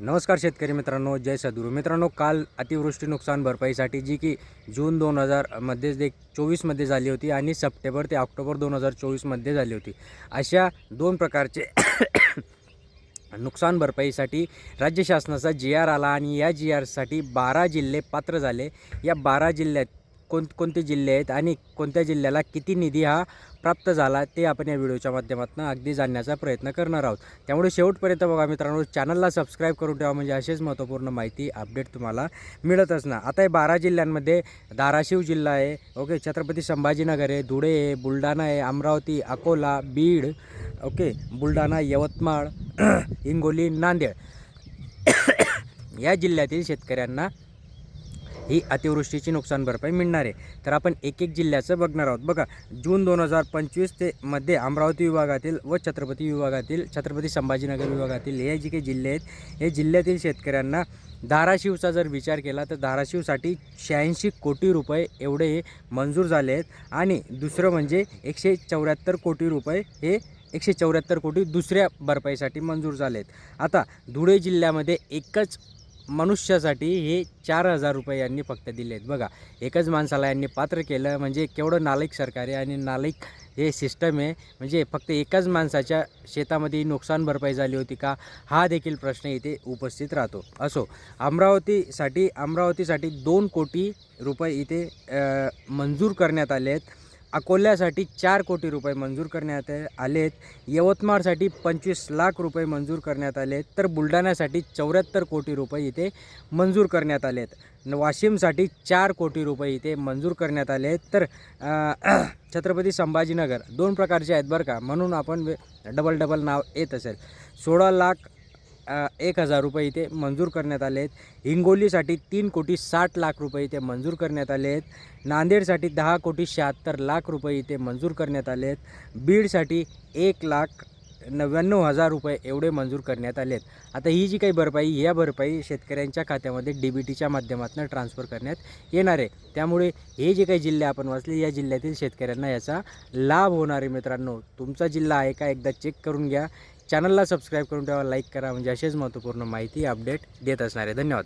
नमस्कार शेतकरी मित्रांनो जय सद्गुरू. मित्रांनो काल अतिवृष्टी नुकसान भरपाईसाठी जी की जून दोन हजारमध्ये जे चोवीसमध्ये झाली होती आणि सप्टेंबर ते ऑक्टोबर दोन हजार चोवीसमध्ये झाली होती. अशा दोन प्रकारचे नुकसान भरपाईसाठी राज्य शासनाचा जी आर आला आणि या जी आरसाठी बारा जिल्हे पात्र झाले. या बारा जिल्ह्यात कोण कोणते जिल्हे आहेत आणि कोणत्या जिल्ह्याला किती निधी हा प्राप्त झाला ते आपण या व्हिडिओच्या माध्यमातून अगदी जाणण्याचा प्रयत्न करणार आहोत. त्यामुळे शेवटपर्यंत बघा मित्रांनो चॅनलला सबस्क्राईब करून ठेवा म्हणजे असेच महत्त्वपूर्ण माहिती अपडेट तुम्हाला मिळतच ना आता हे बारा जिल्ह्यांमध्ये धाराशिव जिल्हा आहे ओके छत्रपती संभाजीनगर आहे धुळे आहे बुलढाणा आहे अमरावती अकोला बीड ओके बुलढाणा यवतमाळ हिंगोली नांदेड. या जिल्ह्यातील शेतकऱ्यांना ही अतिवृष्टीची नुकसान भरपाई मिळणार आहे. तर आपण एक एक जिल्ह्याचं बघणार आहोत. बघा जून दोन हजार पंचवीस ते मध्ये अमरावती विभागातील व छत्रपती विभागातील छत्रपती संभाजीनगर विभागातील हे जे काही जिल्हे आहेत हे जिल्ह्यातील शेतकऱ्यांना धाराशिवचा जर विचार केला तर धाराशिवसाठी शहाऐंशी कोटी रुपये एवढे हे मंजूर झाले आहेत. आणि दुसरं म्हणजे एकशे चौऱ्याहत्तर कोटी रुपये हे एकशे चौऱ्याहत्तर कोटी दुसऱ्या भरपाईसाठी मंजूर झाले आहेत. आता धुळे जिल्ह्यामध्ये एकच मनुष्यासाठी हे चार हजार रुपये यांनी फक्त दिले आहेत. बघा एकच माणसाला यांनी पात्र केलं म्हणजे केवढं नालायक सरकार आहे आणि नालायक हे सिस्टम आहे. म्हणजे फक्त एकाच माणसाच्या शेतामध्ये नुकसान भरपाई झाली होती का हा देखील प्रश्न इथे उपस्थित राहतो. असो अमरावतीसाठी अमरावतीसाठी दोन कोटी रुपये इथे मंजूर करण्यात आले आहेत. अकोल्यासाठी चार कोटी रुपये मंजूर करण्यात आलेत. यवतमाळसाठी पंचवीस लाख रुपये मंजूर करण्यात आले तर बुलढाण्यासाठी चौऱ्याहत्तर कोटी रुपये इथे मंजूर करण्यात आले आहेत वाशिमसाठी चार कोटी रुपये इथे मंजूर करण्यात आले आहेत तर छत्रपती संभाजीनगर दोन प्रकारचे आहेत बरं का. म्हणून आपण डबल डबल नाव येत असेल. सोळा लाख एक हजार रुपये इथे मंजूर करण्यात आले आहेत. हिंगोलीसाठी तीन कोटी साठ लाख रुपये इथे मंजूर करण्यात आले आहेत. नांदेडसाठी दहा कोटी शहात्तर लाख रुपये इथे मंजूर करण्यात आले आहेत. बीडसाठी एक लाख नव्याण्णव हजार रुपये एवढे मंजूर करण्यात आले आहेत. आता ही जी काही भरपाई या भरपाई शेतकऱ्यांच्या खात्यामध्ये डी बी टीच्या माध्यमातून ट्रान्सफर करण्यात येणार आहे. त्यामुळे हे जे काही जिल्हे आपण वाचले या जिल्ह्यातील शेतकऱ्यांना याचा लाभ होणार आहे मित्रांनो. तुमचा जिल्हा आहे का एकदा चेक करून घ्या. चॅनलला सबस्क्राईब करून ठेवा लाईक करा म्हणजे असेच महत्त्वपूर्ण माहिती अपडेट देत असणार. आहे धन्यवाद.